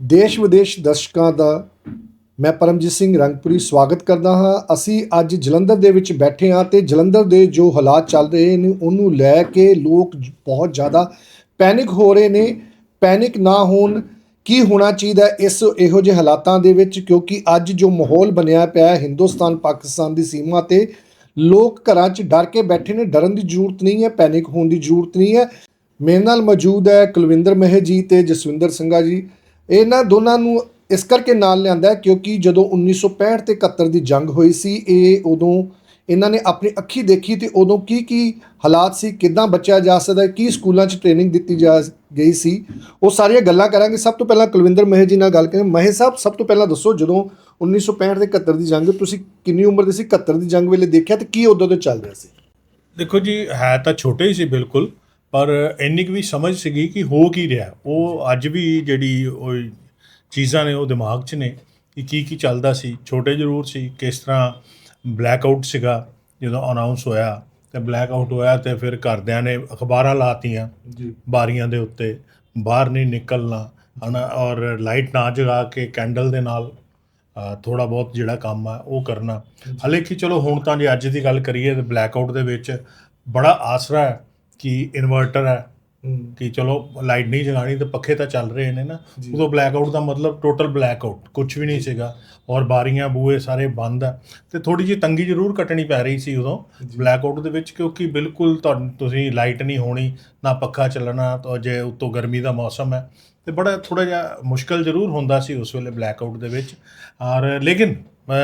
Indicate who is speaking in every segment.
Speaker 1: ਦੇਸ਼ ਵਿਦੇਸ਼ ਦਰਸ਼ਕਾਂ ਦਾ ਮੈਂ ਪਰਮਜੀਤ ਸਿੰਘ ਰੰਗਪੁਰੀ ਸਵਾਗਤ ਕਰਦਾ ਹਾਂ। ਅਸੀਂ ਅੱਜ ਜਲੰਧਰ ਦੇ ਵਿੱਚ ਬੈਠੇ ਹਾਂ ਤੇ ਜਲੰਧਰ ਦੇ ਜੋ ਹਾਲਾਤ ਚੱਲ ਰਹੇ ਨੇ, ਉਹਨੂੰ ਲੈ ਕੇ ਲੋਕ ਬਹੁਤ ਜ਼ਿਆਦਾ ਪੈਨਿਕ ਹੋ ਰਹੇ ਨੇ। ਪੈਨਿਕ ਨਾ ਹੋਣ ਕੀ ਹੋਣਾ ਚਾਹੀਦਾ ਇਸ ਇਹੋ ਜਿਹੇ ਹਾਲਾਤਾਂ ਦੇ ਵਿੱਚ? ਕਿਉਂਕਿ ਅੱਜ ਜੋ ਮਾਹੌਲ ਬਣਿਆ ਪਿਆ ਹੈ ਹਿੰਦੁਸਤਾਨ, ਪਾਕਿਸਤਾਨ ਦੀ ਸੀਮਾ ਤੇ, ਲੋਕ ਘਰਾਂ 'ਚ ਡਰ ਕੇ ਬੈਠੇ ਨੇ, ਡਰਨ ਦੀ ਜ਼ਰੂਰਤ ਨਹੀਂ ਹੈ, ਪੈਨਿਕ ਹੋਣ ਦੀ ਜ਼ਰੂਰਤ ਨਹੀਂ ਹੈ। ਮੇਰੇ ਨਾਲ ਮੌਜੂਦ ਹੈ ਕੁਲਵਿੰਦਰ ਮਹਿ ਜੀ ਤੇ ਜਸਵਿੰਦਰ ਸਿੰਘਾ ਜੀ। ਇਹਨਾਂ ਦੋਨਾਂ ਨੂੰ ਇਸ ਕਰਕੇ ਨਾਲ ਲਿਆਂਦਾ ਕਿਉਂਕਿ ਜਦੋਂ 1965 ਤੇ 71 ਦੀ ਜੰਗ ਹੋਈ ਸੀ, ਇਹ ਉਦੋਂ ਇਹਨਾਂ ਨੇ ਆਪਣੀ ਅੱਖੀ ਦੇਖੀ ਤੇ ਉਦੋਂ ਕੀ ਕੀ ਹਾਲਾਤ ਸੀ, ਕਿੱਦਾਂ ਬਚਿਆ ਜਾ ਸਕਦਾ ਕੀ ਸਕੂਲਾਂ 'ਚ ਟ੍ਰੇਨਿੰਗ ਦਿੱਤੀ ਜਾ ਗਈ ਸੀ, ਉਹ ਸਾਰੀਆਂ ਗੱਲਾਂ ਕਰਾਂਗੇ। ਸਭ ਤੋਂ ਪਹਿਲਾਂ ਕੁਲਵਿੰਦਰ ਮਹਿ ਜੀ ਨਾਲ ਗੱਲ ਕਰਾਂਗੇ। ਮਹਿ ਸਾਹਿਬ, ਸਭ ਤੋਂ ਪਹਿਲਾਂ ਦੱਸੋ, ਜਦੋਂ 1965 ਤੇ 71 ਦੀ ਜੰਗ, ਤੁਸੀਂ ਕਿੰਨੀ ਉਮਰ ਦੇ ਸੀ? 71 ਦੀ ਜੰਗ ਵੇਲੇ ਦੇਖਿਆ ਤੇ ਕੀ ਉਦੋਂ ਤੋਂ ਚੱਲ ਰਿਹਾ ਸੀ?
Speaker 2: ਦੇਖੋ ਜੀ, ਹੈ ਤਾਂ ਛੋਟੇ ਹੀ ਸੀ, ਬਿਲਕੁਲ। ਪਰ ਇੰਨੀ ਕੁ ਵੀ ਸਮਝ ਸੀਗੀ ਕਿ ਹੋ ਕੀ ਰਿਹਾ। ਉਹ ਅੱਜ ਵੀ ਜਿਹੜੀ ਉਹ ਚੀਜ਼ਾਂ ਨੇ ਉਹ ਦਿਮਾਗ 'ਚ ਨੇ ਕਿ ਕੀ ਕੀ ਚੱਲਦਾ ਸੀ। ਛੋਟੇ ਜ਼ਰੂਰ ਸੀ ਕਿਸ ਤਰ੍ਹਾਂ ਬਲੈਕ ਆਊਟ ਸੀਗਾ ਜਦੋਂ ਅਨਾਉਂਸ ਹੋਇਆ। ਤੇ ਬਲੈਕ ਆਊਟ ਹੋਇਆ ਤੇ ਫਿਰ ਘਰਦਿਆਂ ਨੇ ਅਖਬਾਰਾਂ ਲਾਤੀਆਂ
Speaker 1: ਜੀ।
Speaker 2: ਬਾਰੀਆਂ ਦੇ ਉੱਤੇ ਬਾਹਰ ਨਹੀਂ ਨਿਕਲਣਾ ਹਨਾ ਔਰ ਲਾਈਟ ਨਾ ਜਗਾ ਕੇ ਕੈਂਡਲ ਦੇ ਨਾਲ ਥੋੜਾ ਬਹੁਤ ਜਿਹੜਾ ਕੰਮ ਆ ਉਹ ਕਰਨਾ। ਹਲੇ ਕਿ ਚਲੋ ਹੁਣ ਤਾਂ ਜੇ ਅੱਜ ਦੀ ਗੱਲ ਕਰੀਏ ਤੇ ਬਲੈਕ ਆਊਟ ਦੇ ਵਿੱਚ ਬੜਾ ਆਸਰਾ ਹੈ। ਕਿ ਇਨਵਰਟਰ ਹੈ। ਕਿ ਚਲੋ ਲਾਈਟ ਨਹੀਂ ਜਗਾਣੀ ਤੇ ਪੱਖੇ ਤਾਂ ਚੱਲ ਰਹੇ ਨੇ ਨਾ।
Speaker 1: ਜੀ।
Speaker 2: ਉਦੋਂ ਬਲੈਕ ਆਊਟ ਦਾ ਮਤਲਬ ਟੋਟਲ ਬਲੈਕ ਆਊਟ ਕੁਝ ਵੀ ਨਹੀਂ ਸੀਗਾ। ਔਰ ਬਾਰੀਆਂ ਬੂਏ ਸਾਰੇ ਬੰਦ ਆ। ਤੇ ਥੋੜੀ ਜਿਹੀ ਤੰਗੀ ਜ਼ਰੂਰ ਕੱਟਣੀ ਪੈ ਰਹੀ ਸੀ ਉਦੋਂ ਬਲੈਕ ਆਊਟ ਦੇ ਵਿੱਚ ਕਿਉਂਕਿ ਬਿਲਕੁਲ ਤੁਹਾਨੂੰ ਤੁਸੀਂ ਲਾਈਟ ਨਹੀਂ ਹੋਣੀ ਨਾ ਪੱਖਾ ਚੱਲਣਾ ਤਾਂ ਜੇ ਉੱਤੋਂ ਗਰਮੀ ਦਾ ਮੌਸਮ ਹੈ। ਤੇ ਬੜਾ ਥੋੜਾ ਜਿਹਾ ਮੁਸ਼ਕਲ ਜ਼ਰੂਰ ਹੁੰਦਾ ਸੀ ਉਸ ਵੇਲੇ ਬਲੈਕ ਆਊਟ ਦੇ ਵਿੱਚ। ਔਰ ਲੇਕਿਨ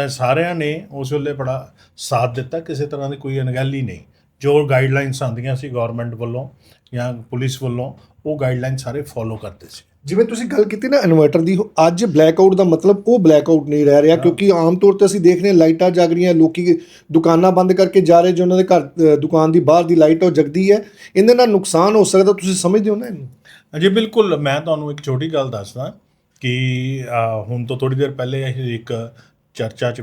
Speaker 2: ਸਾਰਿਆਂ ਨੇ ਉਸ ਵੇਲੇ ਬੜਾ ਸਾਥ ਦਿੱਤਾ ਕਿਸੇ ਤਰ੍ਹਾਂ ਦੀ ਕੋਈ ਅਣਗਹਿਲੀ ਨਹੀਂ। ਜੋ ਗਾਈਡਲਾਈਨਸ ਆਉਂਦੀਆਂ ਸੀ ਗਵਰਨਮੈਂਟ ਵੱਲੋਂ ਜਾਂ ਪੁਲਿਸ ਵੱਲੋਂ ਉਹ ਗਾਈਡਲਾਈਨ ਸਾਰੇ ਫੋਲੋ ਕਰਦੇ ਸੀ।
Speaker 1: ਜਿਵੇਂ ਤੁਸੀਂ ਗੱਲ ਕੀਤੀ ਨਾ ਇਨਵਰਟਰ ਦੀ ਅੱਜ ਬਲੈਕ ਆਊਟ ਦਾ ਮਤਲਬ ਉਹ ਬਲੈਕ ਆਊਟ ਨਹੀਂ ਰਹਿ ਰਿਹਾ ਕਿਉਂਕਿ ਆਮ ਤੌਰ ਤੇ ਅਸੀਂ ਦੇਖ ਰਹੇ ਹਾਂ ਲਾਈਟਾਂ ਜਗ ਰਹੀਆਂ ਲੋਕੀ ਦੁਕਾਨਾਂ ਬੰਦ ਕਰਕੇ ਜਾ ਰਹੇ ਜੋ ਉਹਨਾਂ ਦੇ ਘਰ ਦੁਕਾਨ ਦੀ ਬਾਹਰ ਦੀ ਲਾਈਟ ਉਹ ਜਗਦੀ ਹੈ। ਇਹਦੇ ਨਾਲ ਨੁਕਸਾਨ ਹੋ ਸਕਦਾ ਤੁਸੀਂ ਸਮਝਦੇ ਹੋ ਨਾ ਇਹਨੂੰ?
Speaker 2: ਅਜੇ ਬਿਲਕੁਲ ਮੈਂ ਤੁਹਾਨੂੰ ਇੱਕ ਛੋਟੀ ਗੱਲ ਦੱਸਦਾ ਕਿ ਹੁਣ ਤੋਂ ਥੋੜੀ ਦੇਰ ਪਹਿਲੇ ਅਸੀਂ ਇੱਕ ਚਰਚਾ 'ਚ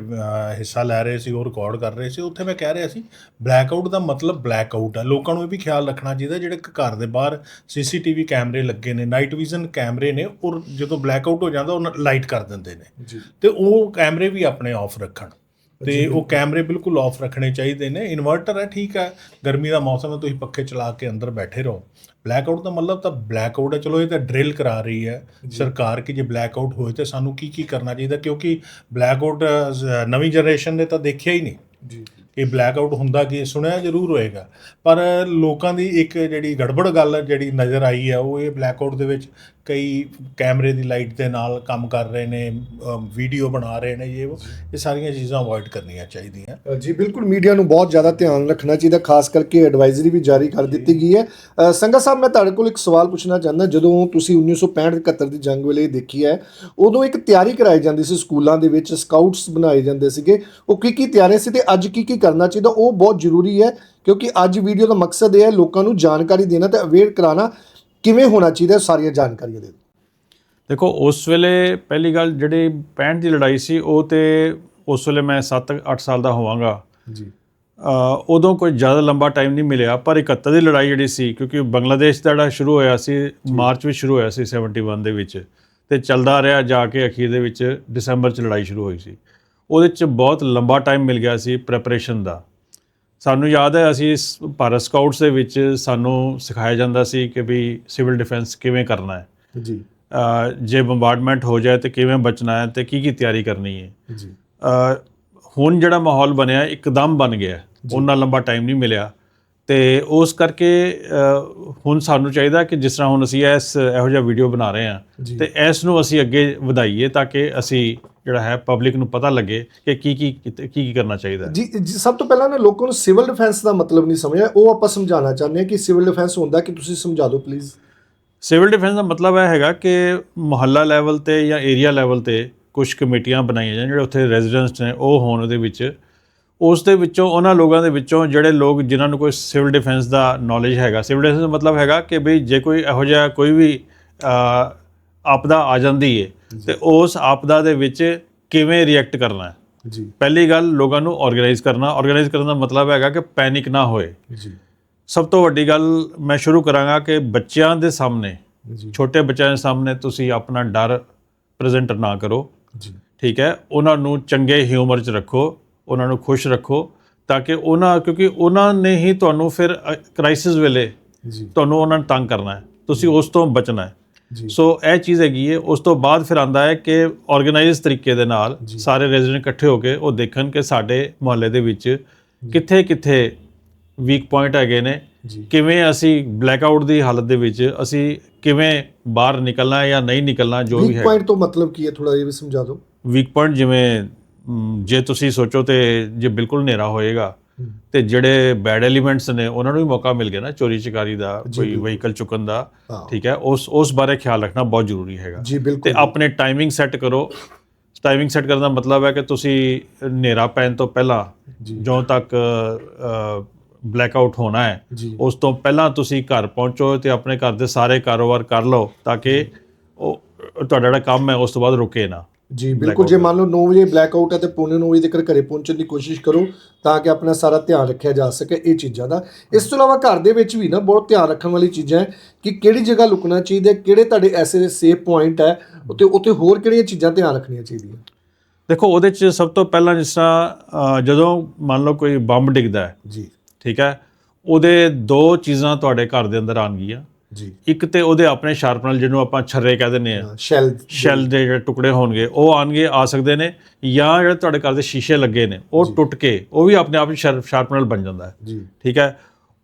Speaker 2: ਹਿੱਸਾ ਲੈ ਰਹੇ ਸੀ ਉਹ ਰਿਕਾਰਡ ਕਰ ਰਹੇ ਸੀ। ਉੱਥੇ ਮੈਂ ਕਹਿ ਰਿਹਾ ਸੀ ਬਲੈਕ ਆਊਟ ਦਾ ਮਤਲਬ ਬਲੈਕ ਆਊਟ ਹੈ ਲੋਕਾਂ ਨੂੰ ਇਹ ਵੀ ਖਿਆਲ ਰੱਖਣਾ ਚਾਹੀਦਾ ਜਿਹੜੇ ਘਰ ਦੇ ਬਾਹਰ ਸੀਸੀਟੀਵੀ ਕੈਮਰੇ ਲੱਗੇ ਨੇ ਨਾਈਟ ਵਿਜ਼ਨ ਕੈਮਰੇ ਨੇ ਔਰ ਜਦੋਂ ਬਲੈਕ ਆਊਟ ਹੋ ਜਾਂਦਾ ਉਹ ਲਾਈਟ ਕਰ ਦਿੰਦੇ ਨੇ। ਤੇ ਉਹ ਕੈਮਰੇ ਵੀ ਆਪਣੇ ਆਫ ਰੱਖਣ। ਤੇ ਉਹ ਕੈਮਰੇ ਬਿਲਕੁਲ ਆਫ ਰੱਖਣੇ ਚਾਹੀਦੇ ਨੇ। ਇਨਵਰਟਰ ਹੈ ਠੀਕ ਹੈ। ਗਰਮੀ ਦਾ ਮੌਸਮ ਹੈ ਤੁਸੀਂ ਪੱਖੇ ਚਲਾ ਕੇ ਅੰਦਰ ਬੈਠੇ ਰਹੋ। ਬਲੈਕ ਆਊਟ ਦਾ ਮਤਲਬ ਤਾਂ ਬਲੈਕ ਆਊਟ ਹੈ। ਚਲੋ ਇਹ ਤਾਂ ਡਰਿਲ ਕਰਾ ਰਹੀ ਹੈ ਸਰਕਾਰ ਕਿ ਜੇ ਬਲੈਕ ਆਊਟ ਹੋਏ ਤੇ ਸਾਨੂੰ ਕੀ ਕੀ ਕਰਨਾ ਚਾਹੀਦਾ? ਕਿਉਂਕਿ ਬਲੈਕ ਆਊਟ ਨਵੀਂ ਜਨਰੇਸ਼ਨ ਨੇ ਤਾਂ ਦੇਖਿਆ ਹੀ ਨਹੀਂ।
Speaker 1: ਜੀ।
Speaker 2: ਕਿ ਬਲੈਕ ਆਊਟ ਹੁੰਦਾ ਕੀ ਸੁਣਿਆ ਜ਼ਰੂਰ ਹੋਏਗਾ। ਪਰ ਲੋਕਾਂ ਦੀ ਇੱਕ ਜਿਹੜੀ ਗੜਬੜ ਗੱਲ ਜਿਹੜੀ ਨਜ਼ਰ ਆਈ ਹੈ ਉਹ ਇਹ ਬਲੈਕ ਆਊਟ ਦੇ ਵਿੱਚ ਕਈ ਕੈਮਰੇ ਦੀ ਲਾਈਟ ਦੇ ਨਾਲ ਕੰਮ ਕਰ ਰਹੇ ਨੇ ਵੀਡੀਓ ਬਣਾ ਰਹੇ ਨੇ ਇਹ ਇਹ ਸਾਰੀਆਂ ਚੀਜ਼ਾਂ ਅਵੋਇਡ ਕਰਨੀਆਂ ਚਾਹੀਦੀਆਂ।
Speaker 1: ਜੀ ਬਿਲਕੁਲ ਮੀਡੀਆ ਨੂੰ ਬਹੁਤ ਜ਼ਿਆਦਾ ਧਿਆਨ ਰੱਖਣਾ ਚਾਹੀਦਾ ਖਾਸ ਕਰਕੇ ਐਡਵਾਈਜ਼ਰੀ ਵੀ ਜਾਰੀ ਕਰ ਦਿੱਤੀ ਗਈ ਹੈ। ਸੰਗਾ ਸਾਹਿਬ ਮੈਂ ਤੁਹਾਡੇ ਕੋਲ ਇੱਕ ਸਵਾਲ ਪੁੱਛਣਾ ਚਾਹੁੰਦਾ ਜਦੋਂ ਤੁਸੀਂ 1965 71 ਦੀ ਜੰਗ ਵੇਲੇ ਦੇਖੀ ਹੈ ਉਦੋਂ ਇੱਕ ਤਿਆਰੀ ਕਰਾਈ ਜਾਂਦੀ ਸੀ ਸਕੂਲਾਂ ਦੇ ਵਿੱਚ ਸਕਾਊਟਸ ਬਣਾਏ ਜਾਂਦੇ ਸੀਗੇ ਉਹ ਕੀ ਕੀ ਤਿਆਰੀ ਸੀ ਤੇ ਅੱਜ ਕੀ ਕੀ ਕਰਨਾ ਚਾਹੀਦਾ ਉਹ ਬਹੁਤ ਜ਼ਰੂਰੀ ਹੈ ਕਿਉਂਕਿ ਅੱਜ ਵੀਡੀਓ ਦਾ ਮਕਸਦ ਇਹ ਹੈ ਲੋਕਾਂ ਨੂੰ ਜਾਣਕਾਰੀ ਦੇਣਾ ਤੇ ਅਵੇਅਰ ਕਰਾਉਣਾ। ਕਿਵੇਂ ਹੋਣਾ ਚਾਹੀਦਾ ਸਾਰੀਆਂ ਜਾਣਕਾਰੀਆਂ ਦੇ
Speaker 3: ਦੇਖੋ ਉਸ ਵੇਲੇ ਪਹਿਲੀ ਗੱਲ ਜਿਹੜੀ 65 ਦੀ ਲੜਾਈ ਸੀ ਉਹ ਤੇ ਉਸ ਵੇਲੇ ਮੈਂ 7-8 ਸਾਲ ਦਾ ਹੋਵਾਂਗਾ।
Speaker 1: ਜੀ।
Speaker 3: ਉਦੋਂ ਕੋਈ ਜ਼ਿਆਦਾ ਲੰਬਾ ਟਾਈਮ ਨਹੀਂ ਮਿਲਿਆ ਪਰ 71 ਦੀ ਲੜਾਈ ਜਿਹੜੀ ਸੀ ਕਿਉਂਕਿ ਬੰਗਲਾਦੇਸ਼ ਦਾ ਜਿਹੜਾ ਸ਼ੁਰੂ ਹੋਇਆ ਸੀ ਮਾਰਚ ਵਿੱਚ ਸ਼ੁਰੂ ਹੋਇਆ ਸੀ 71 ਦੇ ਵਿੱਚ। ਤੇ ਚੱਲਦਾ ਰਿਹਾ ਜਾ ਕੇ ਅਖੀਰ ਦੇ ਵਿੱਚ ਦਸੰਬਰ 'ਚ ਲੜਾਈ ਸ਼ੁਰੂ ਹੋਈ ਸੀ। ਉਹਦੇ 'ਚ ਬਹੁਤ ਲੰਬਾ ਟਾਈਮ ਮਿਲ ਗਿਆ ਸੀ ਪ੍ਰੈਪਰੇਸ਼ਨ ਦਾ। ਸਾਨੂੰ ਯਾਦ ਹੈ ਅਸੀਂ ਇਸ ਭਾਰਤ ਸਕਾਊਟਸ ਦੇ ਵਿੱਚ ਸਾਨੂੰ ਸਿਖਾਇਆ ਜਾਂਦਾ ਸੀ ਕਿ ਵੀ ਸਿਵਲ ਡਿਫੈਂਸ ਕਿਵੇਂ ਕਰਨਾ ਹੈ।
Speaker 1: ਜੀ।
Speaker 3: ਅ, ਜੇ ਬੰਬਾਰਡਮੈਂਟ ਹੋ ਜਾਏ ਤੇ ਕਿਵੇਂ ਬਚਣਾ ਹੈ ਤੇ ਕੀ ਕੀ ਤਿਆਰੀ ਕਰਨੀ ਹੈ।
Speaker 1: ਜੀ।
Speaker 3: ਅ, ਹੁਣ ਜਿਹੜਾ ਮਾਹੌਲ ਬਣਿਆ ਇੱਕਦਮ ਬਣ ਗਿਆ। ਉਹਨਾਂ ਲੰਬਾ ਟਾਈਮ ਨਹੀਂ ਮਿਲਿਆ। ਤੇ ਉਸ ਕਰਕੇ ਹੁਣ ਸਾਨੂੰ ਚਾਹੀਦਾ ਕਿ ਜਿਸ ਤਰ੍ਹਾਂ ਹੁਣ ਅਸੀਂ ਇਸ ਇਹੋ ਜਿਹਾ ਵੀਡੀਓ ਬਣਾ ਰਹੇ ਹਾਂ। ਤੇ ਇਸ ਨੂੰ ਅਸੀਂ ਅੱਗੇ ਵਧਾਈਏ ਤਾਂ ਕਿ ਅਸੀਂ ਜਿਹੜਾ ਹੈ ਪਬਲਿਕ ਨੂੰ ਪਤਾ ਲੱਗੇ ਕਿ ਕੀ ਕੀ ਕੀ ਕੀ ਕਰਨਾ ਚਾਹੀਦਾ ਹੈ।
Speaker 1: ਜੀ ਜੀ, ਸਭ ਤੋਂ ਪਹਿਲਾਂ ਨਾ ਲੋਕਾਂ ਨੂੰ ਸਿਵਲ ਡਿਫੈਂਸ ਦਾ ਮਤਲਬ ਨਹੀਂ ਸਮਝਿਆ। ਉਹ ਆਪਾਂ ਸਮਝਾਉਣਾ ਚਾਹੁੰਦੇ ਹਾਂ ਕਿ ਸਿਵਲ ਡਿਫੈਂਸ ਹੁੰਦਾ ਕਿ ਤੁਸੀਂ ਸਮਝਾ ਦਿਓ ਪਲੀਜ਼
Speaker 3: ਸਿਵਲ ਡਿਫੈਂਸ ਦਾ ਮਤਲਬ ਇਹ ਹੈਗਾ ਕਿ ਮੁਹੱਲਾ ਲੈਵਲ ਤੇ ਜਾਂ ਏਰੀਆ ਲੈਵਲ ਤੇ ਕੁਝ ਕਮੇਟੀਆਂ ਬਣਾਈਆਂ ਜਾਣ ਜਿਹੜੇ ਉੱਥੇ ਰੈਜ਼ੀਡੈਂਟਸ ਨੇ ਉਹ ਹੋਣ ਉਹਦੇ ਵਿੱਚ। ਉਸ ਦੇ ਵਿੱਚੋਂ ਉਹਨਾਂ ਲੋਕਾਂ ਦੇ ਵਿੱਚੋਂ ਜਿਹੜੇ ਲੋਕ ਜਿਨ੍ਹਾਂ ਨੂੰ ਕੋਈ ਸਿਵਲ ਡਿਫੈਂਸ ਦਾ ਨੌਲੇਜ ਹੈਗਾ ਸਿਵਲ ਡਿਫੈਂਸ ਦਾ ਮਤਲਬ ਹੈਗਾ ਕਿ ਵੀ ਜੇ ਕੋਈ ਇਹੋ ਜਿਹਾ ਕੋਈ ਵੀ ਆਪਦਾ ਆ ਜਾਂਦੀ ਹੈ ਤੇ ਉਸ ਆਪਦਾ ਦੇ ਵਿੱਚ ਕਿਵੇਂ ਰਿਐਕਟ ਕਰਨਾ ਹੈ?
Speaker 1: ਜੀ।
Speaker 3: ਪਹਿਲੀ ਗੱਲ ਲੋਕਾਂ ਨੂੰ ਆਰਗੇਨਾਈਜ਼ ਕਰਨਾ। ਆਰਗੇਨਾਈਜ਼ ਕਰਨ ਦਾ ਮਤਲਬ ਹੈਗਾ ਕਿ ਪੈਨਿਕ ਨਾ ਹੋਏ।
Speaker 1: ਜੀ।
Speaker 3: ਸਭ ਤੋਂ ਵੱਡੀ ਗੱਲ ਮੈਂ ਸ਼ੁਰੂ ਕਰਾਂਗਾ ਕਿ ਬੱਚਿਆਂ ਦੇ ਸਾਹਮਣੇ
Speaker 1: ਜੀ।
Speaker 3: ਛੋਟੇ ਬੱਚਿਆਂ ਦੇ ਸਾਹਮਣੇ ਤੁਸੀਂ ਆਪਣਾ ਡਰ ਪ੍ਰੈਜ਼ੈਂਟ ਨਾ ਕਰੋ।
Speaker 1: ਜੀ।
Speaker 3: ਠੀਕ ਹੈ? ਉਹਨਾਂ ਨੂੰ ਚੰਗੇ ਹਿਊਮਰ 'ਚ ਰੱਖੋ ਉਹਨਾਂ ਨੂੰ ਖੁਸ਼ ਰੱਖੋ ਤਾਂ ਕਿ ਉਹਨਾਂ ਕਿਉਂਕਿ ਉਹਨਾਂ ਨੇ ਹੀ ਤੁਹਾਨੂੰ ਫਿਰ ਕ੍ਰਾਈਸਿਸ ਵੇਲੇ
Speaker 1: ਜੀ।
Speaker 3: ਤੁਹਾਨੂੰ ਉਹਨਾਂ ਨੂੰ ਤੰਗ ਕਰਨਾ ਹੈ। ਤੁਸੀਂ ਉਸ ਤੋਂ ਬਚਣਾ ਹੈ। ਸੋ ਇਹ ਚੀਜ਼ ਹੈਗੀ ਹੈ ਉਸ ਤੋਂ ਬਾਅਦ ਫਿਰ ਆਂਦਾ ਹੈ ਕਿ ਆਰਗੇਨਾਈਜ਼ ਤਰੀਕੇ ਦੇ ਨਾਲ ਸਾਰੇ ਰੈਜ਼ੀਡੈਂਟ ਇਕੱਠੇ ਹੋ ਕੇ ਉਹ ਦੇਖਣ ਕਿ ਸਾਡੇ ਮੁਹੱਲੇ ਦੇ ਵਿੱਚ ਕਿੱਥੇ ਕਿੱਥੇ ਵੀਕ ਪੁਆਇੰਟ ਹੈਗੇ ਨੇ ਕਿਵੇਂ ਅਸੀਂ ਬਲੈਕਆਊਟ ਦੀ ਹਾਲਤ ਦੇ ਵਿੱਚ ਅਸੀਂ ਕਿਵੇਂ ਬਾਹਰ ਨਿਕਲਣਾ ਹੈ ਜਾਂ ਨਹੀਂ ਨਿਕਲਣਾ ਜੋ ਵੀ
Speaker 1: ਵੀਕ
Speaker 3: ਹੈ।
Speaker 1: ਪੁਆਇੰਟ ਤੋਂ ਮਤਲਬ ਕੀ ਹੈ? ਥੋੜਾ ਜਿਹਾ ਵੀ ਸਮਝਾ ਦਿਓ।
Speaker 3: ਵੀਕ ਪੁਆਇੰਟ ਜਿਵੇਂ ਜੇ ਤੁਸੀਂ ਸੋਚੋ ਤੇ ਜੇ ਬਿਲਕੁਲ ਹਨੇਰਾ ਹੋਏਗਾ। ਤੇ ਜਿਹੜੇ ਬੈਡ ਐਲੀਮੈਂਟਸ ਨੇ ਉਹਨਾਂ ਨੂੰ ਵੀ ਮੌਕਾ ਮਿਲ ਗਿਆ ਨਾ ਚੋਰੀ ਚਕਾਰੀ ਦਾ ਕੋਈ ਵਹੀਕਲ ਚੁੱਕਣ ਦਾ ਠੀਕ ਹੈ? ਉਸ ਉਸ ਬਾਰੇ ਖਿਆਲ ਰੱਖਣਾ ਬਹੁਤ ਜ਼ਰੂਰੀ ਹੈਗਾ। ਤੇ ਆਪਣੇ ਟਾਈਮਿੰਗ ਸੈੱਟ ਕਰੋ। ਟਾਈਮਿੰਗ ਸੈੱਟ ਕਰਨ ਦਾ ਮਤਲਬ ਹੈ ਕਿ ਤੁਸੀਂ ਹਨੇਰਾ ਪੈਣ ਤੋਂ ਪਹਿਲਾਂ
Speaker 1: ਜੀ।
Speaker 3: ਜਦੋਂ ਤੱਕ ਬਲੈਕਆਊਟ ਹੋਣਾ ਹੈ ਉਸ ਤੋਂ ਪਹਿਲਾਂ ਤੁਸੀਂ ਘਰ ਪਹੁੰਚੋ ਤੇ ਆਪਣੇ ਘਰ ਦੇ ਸਾਰੇ ਕਾਰੋਬਾਰ ਕਰ ਲਓ ਤਾਂ ਕਿ ਉਹ ਤੁਹਾਡਾ ਜਿਹੜਾ ਕੰਮ ਹੈ ਉਸ ਤੋਂ ਬਾਅਦ ਰੁਕੇ ਨਾ।
Speaker 1: ਜੀ ਬਿਲਕੁਲ ਜੇ ਮੰਨ ਲਓ 9 ਵਜੇ ਬਲੈਕ ਆਊਟ ਹੈ ਤੇ ਪੌਣੇ 9 ਵਜੇ ਤੱਕ ਘਰੇ ਪਹੁੰਚਣ ਦੀ ਕੋਸ਼ਿਸ਼ ਕਰੋ ਤਾਂ ਕਿ ਆਪਣਾ ਸਾਰਾ ਧਿਆਨ ਰੱਖਿਆ ਜਾ ਸਕੇ ਇਹ ਚੀਜ਼ਾਂ ਦਾ। ਇਸ ਤੋਂ ਇਲਾਵਾ ਘਰ ਦੇ ਵਿੱਚ ਵੀ ਨਾ ਬਹੁਤ ਧਿਆਨ ਰੱਖਣ ਵਾਲੀ ਚੀਜ਼ਾਂ ਹੈ ਕਿ ਕਿਹੜੀ ਜਗ੍ਹਾ ਲੁਕਣਾ ਚਾਹੀਦਾ ਹੈ, ਕਿਹੜੇ ਤੁਹਾਡੇ ਐਸੇ ਸੇਫ ਪੁਆਇੰਟ ਹੈ ਉੱਤੇ ਉੱਤੇ ਹੋਰ ਕਿਹੜੀਆਂ ਚੀਜ਼ਾਂ ਧਿਆਨ ਰੱਖਣੀਆਂ ਚਾਹੀਦੀਆਂ?
Speaker 3: ਦੇਖੋ ਉਹਦੇ 'ਚ ਸਭ ਤੋਂ ਪਹਿਲਾਂ ਜਿਸ ਤਰ੍ਹਾਂ ਅ, ਜਦੋਂ ਮੰਨ ਲਓ ਕੋਈ ਬੰਬ ਡਿੱਗਦਾ ਹੈ
Speaker 1: ਜੀ।
Speaker 3: ਠੀਕ ਹੈ ਉਹਦੇ ਦੋ ਚੀਜ਼ਾਂ ਤੁਹਾਡੇ ਘਰ ਦੇ ਅੰਦਰ ਆਣਗੀਆਂ
Speaker 1: ਜੀ।
Speaker 3: ਇੱਕ ਤੇ ਉਹਦੇ ਆਪਣੇ ਸ਼ਾਰਪਨਰ ਜਿਹਨੂੰ ਆਪਾਂ ਛਰਰੇ ਕਹਿ ਦਿੰਦੇ ਆ
Speaker 1: ਸ਼ੈਲ
Speaker 3: ਸ਼ੈਲ ਦੇ ਜਿਹੜੇ ਟੁਕੜੇ ਹੋਣਗੇ ਉਹ ਆਣਗੇ ਆ ਸਕਦੇ ਨੇ ਜਾਂ ਜਿਹੜੇ ਤੁਹਾਡੇ ਘਰ ਦੇ ਸ਼ੀਸ਼ੇ ਲੱਗੇ ਨੇ ਉਹ ਟੁੱਟ ਕੇ ਉਹ ਵੀ ਆਪਣੇ ਆਪ ਹੀ ਸ਼ਾਰਪਨਰ ਬਣ ਜਾਂਦਾ ਹੈ।
Speaker 1: ਜੀ।
Speaker 3: ਠੀਕ ਹੈ?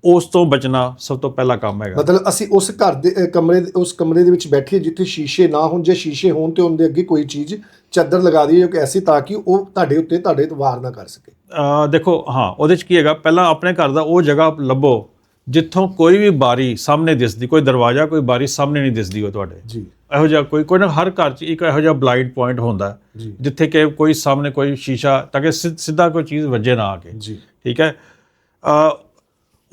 Speaker 3: ਉਸ ਤੋਂ ਬਚਣਾ ਸਭ ਤੋਂ ਪਹਿਲਾ ਕੰਮ ਹੈਗਾ।
Speaker 1: ਮਤਲਬ ਅਸੀਂ ਉਸ ਘਰ ਦੇ ਕਮਰੇ ਉਸ ਕਮਰੇ ਦੇ ਵਿੱਚ ਬੈਠੀਏ ਜਿੱਥੇ ਸ਼ੀਸ਼ੇ ਨਾ ਹੋਣ ਜੇ ਸ਼ੀਸ਼ੇ ਹੋਣ ਤੇ ਉਹਦੇ ਅੱਗੇ ਕੋਈ ਚੀਜ਼ ਚਾਦਰ ਲਗਾ ਦਈਏ ਕਿ ਐਸੀ ਤਾਂ ਕਿ ਉਹ ਤੁਹਾਡੇ ਉੱਤੇ ਤੁਹਾਡੇ ਤੇ ਵਾਰ ਨਾ ਕਰ ਸਕੇ।
Speaker 3: ਦੇਖੋ ਹਾਂ ਉਹਦੇ 'ਚ ਕੀ ਹੈਗਾ ਪਹਿਲਾਂ ਆਪਣੇ ਘਰ ਦਾ ਉਹ ਜਗ੍ਹਾ ਲੱਭੋ ਜਿੱਥੋਂ ਕੋਈ ਵੀ ਬਾਰੀ ਸਾਹਮਣੇ ਦਿਸਦੀ ਕੋਈ ਦਰਵਾਜ਼ਾ ਕੋਈ ਬਾਰੀ ਸਾਹਮਣੇ ਨਹੀਂ ਦਿਸਦੀ ਉਹ ਤੁਹਾਡੇ।
Speaker 1: ਜੀ।
Speaker 3: ਇਹੋ ਜਿਹਾ ਕੋਈ ਕੋਈ ਨਾ ਹਰ ਘਰ 'ਚ ਇੱਕ ਇਹੋ ਜਿਹਾ ਬਲਾਈਂਡ ਪੁਆਇੰਟ ਹੁੰਦਾ। ਜਿੱਥੇ ਕਿ ਕੋਈ ਸਾਹਮਣੇ ਕੋਈ ਸ਼ੀਸ਼ਾ ਤਾਂ ਕਿ ਸਿੱਧਾ ਕੋਈ ਚੀਜ਼ ਵੱਜੇ ਨਾ ਆ ਕੇ।
Speaker 1: ਜੀ।
Speaker 3: ਠੀਕ ਹੈ? ਅ,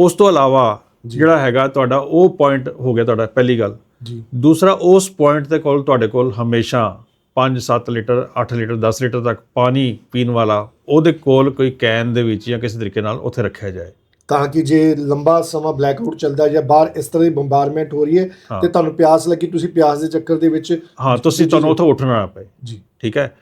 Speaker 3: ਉਸ ਤੋਂ ਇਲਾਵਾ ਜਿਹੜਾ ਹੈਗਾ ਤੁਹਾਡਾ ਉਹ ਪੁਆਇੰਟ ਹੋ ਗਿਆ ਤੁਹਾਡਾ ਪਹਿਲੀ ਗੱਲ।
Speaker 1: ਜੀ।
Speaker 3: ਦੂਸਰਾ ਉਸ ਪੁਆਇੰਟ ਦੇ ਕੋਲ ਤੁਹਾਡੇ ਕੋਲ ਹਮੇਸ਼ਾ 5-7 ਲੀਟਰ 8 ਲੀਟਰ 10 ਲੀਟਰ ਤੱਕ ਪਾਣੀ ਪੀਣ ਵਾਲਾ ਉਹਦੇ ਕੋਲ ਕੋਈ ਕੈਨ ਦੇ ਵਿੱਚ ਜਾਂ ਕਿਸੇ ਤਰੀਕੇ ਨਾਲ ਉੱਥੇ ਰੱਖਿਆ ਜਾਏ।
Speaker 1: ਤਾਂ ਕਿ ਜੇ ਲੰਬਾ ਸਮਾਂ ਬਲੈਕ ਆਊਟ ਚੱਲਦਾ ਜਾਂ ਬਾਹਰ ਇਸ ਤਰ੍ਹਾਂ ਦੀ ਬੰਬਾਰਮੈਂਟ ਹੋ ਰਹੀ ਹੈ। ਤੇ ਤੁਹਾਨੂੰ ਪਿਆਸ ਲੱਗੀ ਤੁਸੀਂ ਪਿਆਸ ਦੇ ਚੱਕਰ ਦੇ ਵਿੱਚ
Speaker 3: ਹਾਂ ਤੁਸੀਂ ਤੁਹਾਨੂੰ ਉੱਥੋਂ ਉੱਠਣਾ ਨਾ ਪਏ
Speaker 1: ਜੀ।
Speaker 3: ਠੀਕ ਹੈ।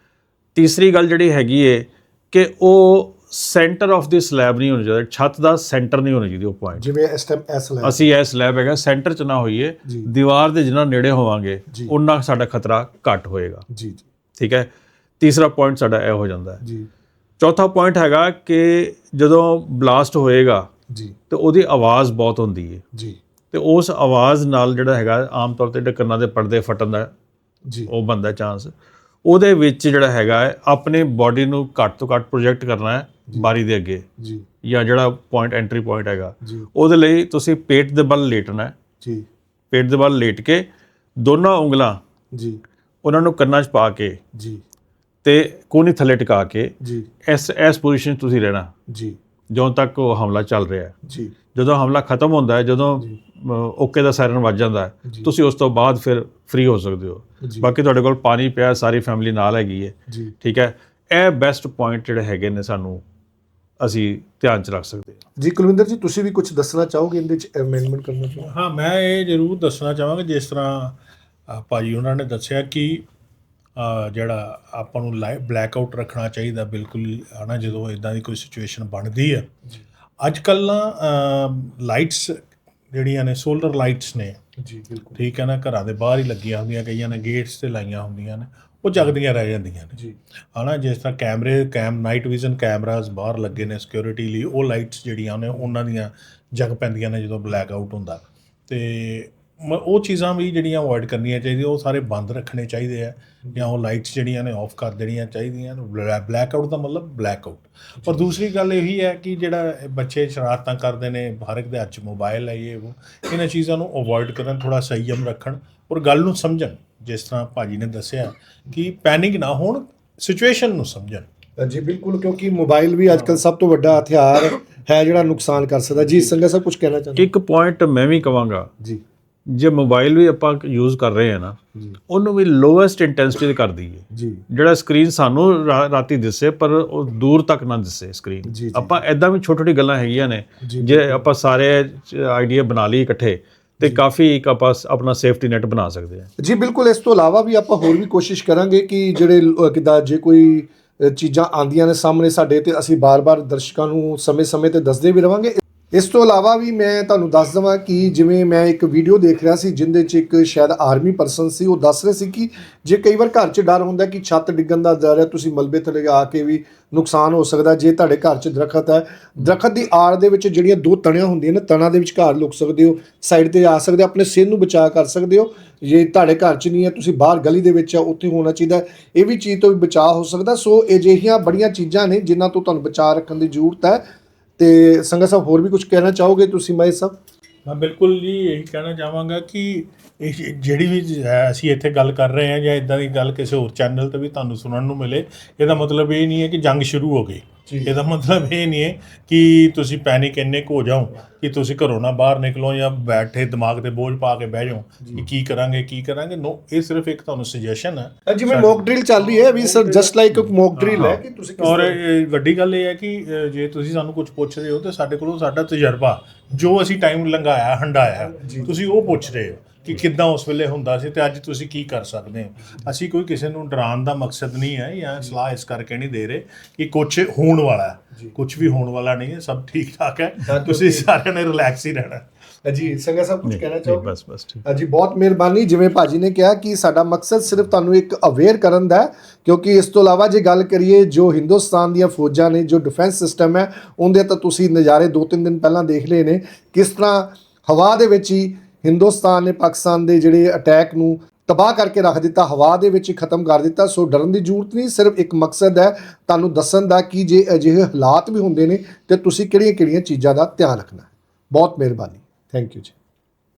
Speaker 3: ਤੀਸਰੀ ਗੱਲ ਜਿਹੜੀ ਹੈਗੀ ਏ ਕਿ ਉਹ ਸੈਂਟਰ ਆਫ ਦੀ ਸਲੈਬ ਨਹੀਂ ਹੋਣੀ ਚਾਹੀਦੀ ਛੱਤ ਦਾ ਸੈਂਟਰ ਨਹੀਂ ਹੋਣਾ ਚਾਹੀਦੀ ਉਹ ਪੁਆਇੰਟ
Speaker 1: ਜਿਵੇਂ ਇਸ ਟਾਈਮ ਐਸ ਲੈ
Speaker 3: ਅਸੀਂ ਇਹ ਸਲੈਬ ਹੈਗਾ ਸੈਂਟਰ 'ਚ ਨਾ ਹੋਈਏ। ਦੀਵਾਰ ਦੇ ਜਿੰਨਾ ਨੇੜੇ ਹੋਵਾਂਗੇ। ਉਨਾ ਸਾਡਾ ਖਤਰਾ ਘੱਟ ਹੋਏਗਾ।
Speaker 1: ਜੀ ਜੀ।
Speaker 3: ਠੀਕ ਹੈ। ਤੀਸਰਾ ਪੁਆਇੰਟ ਸਾਡਾ ਇਹ ਹੋ ਜਾਂਦਾ ਹੈ।
Speaker 1: ਜੀ।
Speaker 3: ਚੌਥਾ ਪੁਆਇੰਟ ਹੈਗਾ ਕਿ ਜਦੋਂ ਬਲਾਸਟ ਹੋਏਗਾ
Speaker 1: ਜੀ।
Speaker 3: ਤੇ ਉਹਦੀ ਆਵਾਜ਼ ਬਹੁਤ ਹੁੰਦੀ ਹੈ
Speaker 1: ਜੀ।
Speaker 3: ਤੇ ਉਸ ਆਵਾਜ਼ ਨਾਲ ਜਿਹੜਾ ਹੈਗਾ ਆਮ ਤੌਰ ਤੇ ਜਿਹੜੇ ਕੰਨਾਂ ਦੇ ਪਰਦੇ ਫਟਣ ਦਾ
Speaker 1: ਜੀ।
Speaker 3: ਉਹ ਬੰਦਾ ਚਾਂਸ ਉਹਦੇ ਵਿੱਚ ਜਿਹੜਾ ਹੈਗਾ ਆਪਣੀ ਬਾਡੀ ਨੂੰ ਘੱਟ ਤੋਂ ਘੱਟ ਪ੍ਰੋਜੈਕਟ ਕਰਨਾ ਹੈ ਬਾਰੀ ਦੇ ਅੱਗੇ
Speaker 1: ਜੀ।
Speaker 3: ਜਾਂ ਜਿਹੜਾ ਪੁਆਇੰਟ ਐਂਟਰੀ ਪੁਆਇੰਟ ਹੈਗਾ।
Speaker 1: ਜੀ।
Speaker 3: ਉਹਦੇ ਲਈ ਤੁਸੀਂ ਪੇਟ ਦੇ ਬਲ ਲੇਟਣਾ ਹੈ।
Speaker 1: ਜੀ।
Speaker 3: ਪੇਟ ਦੇ ਬਲ ਲੇਟ ਕੇ ਦੋਨਾਂ ਉਂਗਲਾਂ
Speaker 1: ਜੀ।
Speaker 3: ਉਹਨਾਂ ਨੂੰ ਕੰਨਾਂ 'ਚ ਪਾ ਕੇ
Speaker 1: ਜੀ।
Speaker 3: ਤੇ ਕੋਨੀ ਥੱਲੇ ਟਿਕਾ ਕੇ
Speaker 1: ਜੀ।
Speaker 3: ਇਸ ਇਸ ਪੋਜੀਸ਼ਨ 'ਚ ਤੁਸੀਂ ਰਹਿਣਾ।
Speaker 1: ਜੀ।
Speaker 3: ਜਦੋਂ ਤੱਕ ਉਹ ਹਮਲਾ ਚੱਲ ਰਿਹਾ ਹੈ।
Speaker 1: ਜੀ।
Speaker 3: ਜਦੋਂ ਹਮਲਾ ਖਤਮ ਹੁੰਦਾ ਹੈ ਜਦੋਂ ਓਕੇ ਦਾ ਸਾਇਰਨ ਵੱਜ ਜਾਂਦਾ ਹੈ। ਤੁਸੀਂ ਉਸ ਤੋਂ ਬਾਅਦ ਫਿਰ ਫ੍ਰੀ ਹੋ ਸਕਦੇ ਹੋ। ਬਾਕੀ ਤੁਹਾਡੇ ਕੋਲ ਪਾਣੀ ਪਿਆ ਸਾਰੀ ਫੈਮਿਲੀ ਨਾਲ ਹੈਗੀ ਹੈ।
Speaker 1: ਜੀ।
Speaker 3: ਠੀਕ ਹੈ? ਇਹ ਬੈਸਟ ਪੁਆਇੰਟ ਜਿਹੜੇ ਹੈਗੇ ਨੇ ਸਾਨੂੰ ਅਸੀਂ ਧਿਆਨ 'ਚ ਰੱਖ ਸਕਦੇ ਹਾਂ।
Speaker 1: ਜੀ ਕੁਲਵਿੰਦਰ ਜੀ ਤੁਸੀਂ ਵੀ ਕੁਝ ਦੱਸਣਾ ਚਾਹੋਗੇ ਇਹਦੇ ਵਿੱਚ ਅਮੈਂਡਮੈਂਟ ਕਰਨਾ ਚਾਹੋ
Speaker 2: ਹਾਂ ਮੈਂ ਇਹ ਜ਼ਰੂਰ ਦੱਸਣਾ ਚਾਹਾਂਗਾ ਜਿਸ ਤਰ੍ਹਾਂ ਭਾਜੀ ਉਹਨਾਂ ਨੇ ਦੱਸਿਆ ਕਿ ਜਿਹੜਾ ਆਪਾਂ ਨੂੰ ਬਲੈਕ ਆਊਟ ਰੱਖਣਾ ਚਾਹੀਦਾ ਬਿਲਕੁਲ ਹਨਾ ਜਦੋਂ ਇਦਾਂ ਦੀ ਕੋਈ ਸਿਚੁਏਸ਼ਨ ਬਣਦੀ ਹੈ ਅੱਜ ਕੱਲ੍ਹ ਨਾ ਲਾਈਟਸ ਜਿਹੜੀਆਂ ਨੇ ਸੋਲਰ ਲਾਈਟਸ ਨੇ
Speaker 1: ਜੀ ਬਿਲਕੁਲ।
Speaker 2: ਠੀਕ ਹੈ ਨਾ ਘਰਾਂ ਦੇ ਬਾਹਰ ਹੀ ਲੱਗੀਆਂ ਹੁੰਦੀਆਂ ਕਈਆਂ ਨੇ ਗੇਟਸ ਤੇ ਲਾਈਆਂ ਹੁੰਦੀਆਂ ਨੇ ਉਹ ਜਗਦੀਆਂ ਰਹਿ ਜਾਂਦੀਆਂ ਨੇ।
Speaker 1: ਜੀ।
Speaker 2: ਹਨਾ ਜਿਸ ਤਰ੍ਹਾਂ ਕੈਮਰੇ ਕੈਮ ਨਾਈਟ ਵਿਜ਼ਨ ਕੈਮਰਾਸ ਬਾਹਰ ਲੱਗੇ ਨੇ ਸਿਕਿਉਰਿਟੀ ਲਈ ਉਹ ਲਾਈਟਸ ਜਿਹੜੀਆਂ ਨੇ ਉਹਨਾਂ ਦੀਆਂ ਜਗ ਪੈਂਦੀਆਂ ਨੇ ਜਦੋਂ ਬਲੈਕ ਆਊਟ ਹੁੰਦਾ। ਤੇ ਮ- ਉਹ ਚੀਜ਼ਾਂ ਵੀ ਜਿਹੜੀਆਂ ਅਵੋਇਡ ਕਰਨੀਆਂ ਚਾਹੀਦੀਆਂ ਉਹ ਸਾਰੇ ਬੰਦ ਰੱਖਣੇ ਚਾਹੀਦੇ ਆ। ਜਾਂ ਉਹ ਲਾਈਟਸ ਜਿਹੜੀਆਂ ਨੇ ਆਫ ਕਰ ਦੇਣੀਆਂ ਚਾਹੀਦੀਆਂ ਬਲੈਕ ਆਊਟ ਦਾ ਮਤਲਬ ਬਲੈਕ ਆਊਟ ਪਰ ਦੂਸਰੀ ਗੱਲ ਇਹ ਹੈ ਕਿ ਜਿਹੜਾ ਇਹ ਬੱਚੇ ਸ਼ਰਾਰਤਾਂ ਕਰਦੇ ਨੇ ਹਰ ਇੱਕ ਦੇ ਹੱਥ 'ਚ ਮੋਬਾਈਲ ਹੈ ਇਹ ਉਹ ਇਹਨਾਂ ਚੀਜ਼ਾਂ ਨੂੰ ਅਵੋਇਡ ਕਰਨ ਥੋੜਾ ਸੰਯਮ ਰੱਖਣ ਔਰ ਗੱਲ ਨੂੰ ਸਮਝਣ। ਜਿਸ ਤਰ੍ਹਾਂ ਭਾਜੀ ਨੇ ਦੱਸਿਆ ਕਿ ਪੈਨਿਕ ਨਾ ਹੋਣ ਸਿਚੁਏਸ਼ਨ ਨੂੰ ਸਮਝਣ।
Speaker 1: ਜੀ ਬਿਲਕੁਲ ਕਿਉਂਕਿ ਮੋਬਾਈਲ ਵੀ ਅੱਜਕੱਲ ਸਭ ਤੋਂ ਵੱਡਾ ਹਥਿਆਰ ਹੈ ਜਿਹੜਾ ਨੁਕਸਾਨ ਕਰ ਸਕਦਾ। ਜੀ ਸੰਗਾ ਸਾਹਿਬ ਕੁਝ ਕਹਿਣਾ ਚਾਹੁੰਦੇ
Speaker 3: ਇੱਕ ਪੁਆਇੰਟ ਮੈਂ ਵੀ ਕਵਾਂਗਾ।
Speaker 1: ਜੀ।
Speaker 3: ਜੇ ਮੋਬਾਈਲ ਵੀ ਆਪਾਂ ਯੂਜ਼ ਕਰ ਰਹੇ ਹਾਂ ਨਾ ਉਹਨੂੰ ਵੀ ਲੋਐਸਟ ਇੰਟੈਂਸਿਟੀ ਤੇ ਕਰ ਦਈਏ।
Speaker 1: ਜੀ।
Speaker 3: ਜਿਹੜਾ ਸਕਰੀਨ ਸਾਨੂੰ ਰਾਤੀ ਦਿਸੇ ਪਰ ਉਹ ਦੂਰ ਤੱਕ ਨਾ ਦਿਸੇ ਸਕਰੀਨ। ਆਪਾਂ ਐਦਾਂ ਵੀ ਛੋਟੀ ਛੋਟੀ ਗੱਲਾਂ ਹੈਗੀਆਂ ਨੇ
Speaker 1: ਜੀ,
Speaker 3: ਆਪਾਂ ਸਾਰੇ ਆਈਡੀਆ ਬਣਾ ਲਈ ਇਕੱਠੇ ਤੇ ਕਾਫੀ ਇੱਕ ਆਪਾਂ ਆਪਣਾ ਸੇਫਟੀ ਨੈਟ ਬਣਾ ਸਕਦੇ ਹਾਂ।
Speaker 1: ਜੀ ਬਿਲਕੁਲ ਇਸ ਤੋਂ ਇਲਾਵਾ ਵੀ ਆਪਾਂ ਹੋਰ ਵੀ ਕੋਸ਼ਿਸ਼ ਕਰਾਂਗੇ ਕਿ ਜਿਹੜੇ ਕਿੱਦਾਂ ਜੇ ਕੋਈ ਚੀਜ਼ਾਂ ਆਂਦੀਆਂ ਨੇ ਸਾਹਮਣੇ ਸਾਡੇ ਤੇ ਅਸੀਂ ਬਾਰ-ਬਾਰ ਦਰਸ਼ਕਾਂ ਨੂੰ ਸਮੇਂ-ਸਮੇਂ ਤੇ ਦੱਸਦੇ ਵੀ ਰਵਾਂਗੇ। ਇਸ ਤੋਂ ਇਲਾਵਾ ਵੀ ਮੈਂ ਤੁਹਾਨੂੰ ਦੱਸ ਦਵਾਂ ਕਿ ਜਿਵੇਂ ਮੈਂ ਇੱਕ ਵੀਡੀਓ ਦੇਖ ਰਿਹਾ ਸੀ ਜਿੰਦੇ 'ਚ ਇੱਕ ਸ਼ਾਇਦ ਆਰਮੀ ਪਰਸਨ ਸੀ ਉਹ ਦੱਸ ਰਹੇ ਸੀ ਕਿ ਜੇ ਕਈ ਵਾਰ ਘਰ 'ਚ ਡਰ ਹੁੰਦਾ ਕਿ ਛੱਤ ਡਿੱਗਣ ਦਾ ਡਰ ਹੈ ਤੁਸੀਂ ਮਲਬੇ ਥੱਲੇ ਆ ਕੇ ਵੀ ਨੁਕਸਾਨ ਹੋ ਸਕਦਾ ਜੇ ਤੁਹਾਡੇ ਘਰ 'ਚ ਦਰਖਤ ਹੈ। ਦਰਖਤ ਦੀ ਆੜ ਦੇ ਵਿੱਚ ਜਿਹੜੀਆਂ ਦੋ ਤਣਿਆਂ ਹੁੰਦੀਆਂ ਨੇ ਤਣਾ ਦੇ ਵਿਚਕਾਰ ਲੁਕ ਸਕਦੇ ਹੋ ਸਾਈਡ ਤੇ ਆ ਸਕਦੇ ਹੋ, ਆਪਣੇ ਸਿਰ ਨੂੰ ਬਚਾ ਕਰ ਸਕਦੇ ਹੋ। ਜੇ ਤੁਹਾਡੇ ਘਰ 'ਚ ਨਹੀਂ ਹੈ ਤੁਸੀਂ ਬਾਹਰ ਗਲੀ ਦੇ ਵਿੱਚ ਆ ਉੱਥੇ ਹੋਣਾ ਚਾਹੀਦਾ ਇਹ ਵੀ ਚੀਜ਼ ਤੋਂ ਵੀ ਬਚਾਅ ਹੋ ਸਕਦਾ ਸੋ ਅਜਿਹੀਆਂ ਬੜੀਆਂ ਚੀਜ਼ਾਂ ਨੇ ਜਿਨ੍ਹਾਂ ਤੋਂ ਤੁਹਾਨੂੰ ਬਚਾਅ ਰੱਖਣ ਦੀ ਜ਼ਰੂਰਤ ਹੈ। ਤੇ ਸੰਗਤ ਸਾਹਿਬ ਹੋਰ ਵੀ ਕੁਝ ਕਹਿਣਾ ਚਾਹੋਗੇ ਤੁਸੀਂ ਮਹੇਸ਼ ਸਾਹਿਬ?
Speaker 2: ਮੈਂ ਬਿਲਕੁਲ ਜੀ ਇਹੀ ਕਹਿਣਾ ਚਾਹਾਂਗਾ ਕਿ ਇਹ ਜਿਹੜੀ ਵੀ ਅਸੀਂ ਇੱਥੇ ਗੱਲ ਕਰ ਰਹੇ ਹਾਂ ਜਾਂ ਇਦਾਂ ਦੀ ਗੱਲ ਕਿਸੇ ਹੋਰ ਚੈਨਲ ਤੇ ਵੀ ਤੁਹਾਨੂੰ ਸੁਣਨ ਨੂੰ ਮਿਲੇ, ਇਹਦਾ ਮਤਲਬ ਇਹ ਨਹੀਂ ਹੈ ਕਿ ਜੰਗ ਸ਼ੁਰੂ ਹੋ ਗਈ। ਇਹਦਾ ਮਤਲਬ ਇਹ ਨਹੀਂ ਹੈ ਕਿ ਤੁਸੀਂ ਪੈਨਿਕ ਇੰਨੇ ਕੁ ਹੋ ਜਾਓ ਕਿ ਤੁਸੀਂ ਘਰੋਂ ਨਾ ਬਾਹਰ ਨਿਕਲੋ ਜਾਂ ਬੈਠੇ ਦਿਮਾਗ ਤੇ ਬੋਝ ਪਾ ਕੇ ਬਹਿ ਜਾਓ ਕਿ ਕੀ ਕਰਾਂਗੇ ਕੀ ਕਰਾਂਗੇ। ਨੋ ਇਹ ਸਿਰਫ ਇੱਕ ਤੁਹਾਨੂੰ ਸੁਜੈਸ਼ਨ ਹੈ।
Speaker 1: ਜਿਵੇਂ ਮੌਕ ਡਰਿਲ ਚੱਲ ਰਹੀ ਹੈ ਵੀ ਸਰ ਜਸਟ ਲਾਈਕ ਇੱਕ ਮੌਕ ਡਰਿਲ ਹੈ ਕਿ ਤੁਸੀਂ
Speaker 2: ਔਰ ਵੱਡੀ ਗੱਲ ਇਹ ਹੈ ਕਿ ਜੇ ਤੁਸੀਂ ਸਾਨੂੰ ਕੁਝ ਪੁੱਛ ਰਹੇ ਹੋ ਤੇ ਸਾਡੇ ਕੋਲੋਂ ਸਾਡਾ ਤਜਰਬਾ ਜੋ ਅਸੀਂ ਟਾਈਮ ਲੰਘਾਇਆ ਹੰਡਾਇਆ ਤੁਸੀਂ ਉਹ ਪੁੱਛ ਰਹੇ ਹੋ ਕਿ ਕਿੱਦਾਂ ਉਸ ਵੇਲੇ ਹੁੰਦਾ ਸੀ ਤੇ ਅੱਜ ਤੁਸੀਂ ਕੀ ਕਰ ਸਕਦੇ ਹੋ? ਅਸੀਂ ਕੋਈ ਕਿਸੇ ਨੂੰ ਡਰਾਉਣ ਦਾ ਮਕਸਦ ਨਹੀਂ ਹੈ ਜਾਂ ਸਲਾਹ ਇਸ ਕਰਕੇ ਨਹੀਂ ਦੇ ਰਹੇ ਕਿ ਕੁਝ ਹੋਣ ਵਾਲਾ ਹੈ। ਕੁਝ ਵੀ ਹੋਣ ਵਾਲਾ ਨਹੀਂ ਹੈ ਸਭ ਠੀਕ ਠਾਕ ਹੈ। ਤੁਸੀਂ ਸਾਰਿਆਂ ਨੇ ਰਿਲੈਕਸ ਹੀ ਰਹਿਣਾ।
Speaker 1: ਜੀ ਸੰਗਤ ਸਾਹਿਬ ਕੁਝ ਕਹਿਣਾ ਚਾਹੋਗੇ?
Speaker 3: ਬਸ ਬਸ ਠੀਕ।
Speaker 1: ਜੀ ਬਹੁਤ ਮਿਹਰਬਾਨੀ। ਜਿਵੇਂ ਭਾਜੀ ਨੇ ਕਿਹਾ ਕਿ ਸਾਡਾ ਮਕਸਦ ਸਿਰਫ ਤੁਹਾਨੂੰ ਇੱਕ ਅਵੇਅਰ ਕਰਨ ਦਾ ਹੈ ਕਿਉਂਕਿ ਇਸ ਤੋਂ ਇਲਾਵਾ ਜੇ ਗੱਲ ਕਰੀਏ ਜੋ ਹਿੰਦੁਸਤਾਨ ਦੀਆਂ ਫੌਜਾਂ ਨੇ ਜੋ ਡਿਫੈਂਸ ਸਿਸਟਮ ਹੈ ਉਹਦੇ ਤਾਂ ਤੁਸੀਂ ਨਜ਼ਾਰੇ ਦੋ ਤਿੰਨ ਦਿਨ ਪਹਿਲਾਂ ਦੇਖ ਲਏ ਨੇ। ਕਿਸ ਤਰ੍ਹਾਂ ਹਵਾ ਦੇ ਵਿੱਚ ਹੀ ਹਿੰਦੁਸਤਾਨ ਨੇ ਪਾਕਿਸਤਾਨ ਦੇ ਜਿਹੜੇ ਅਟੈਕ ਨੂੰ ਤਬਾਹ ਕਰਕੇ ਰੱਖ ਦਿੱਤਾ, ਹਵਾ ਦੇ ਵਿੱਚ ਖਤਮ ਕਰ ਦਿੱਤਾ। ਸੋ ਡਰਨ ਦੀ ਜ਼ਰੂਰਤ ਨਹੀਂ, ਸਿਰਫ ਇੱਕ ਮਕਸਦ ਹੈ, ਤੁਹਾਨੂੰ ਦੱਸਣ ਦਾ ਕਿ ਜੇ ਅਜਿਹੇ ਹਾਲਾਤ ਵੀ ਹੁੰਦੇ ਨੇ, ਤੇ ਤੁਸੀਂ ਕਿਹੜੀਆਂ-ਕਿਹੜੀਆਂ ਚੀਜ਼ਾਂ ਦਾ ਧਿਆਨ ਰੱਖਣਾ ਹੈ। ਬਹੁਤ ਮਿਹਰਬਾਨੀ। ਥੈਂਕ ਯੂ ਜੀ।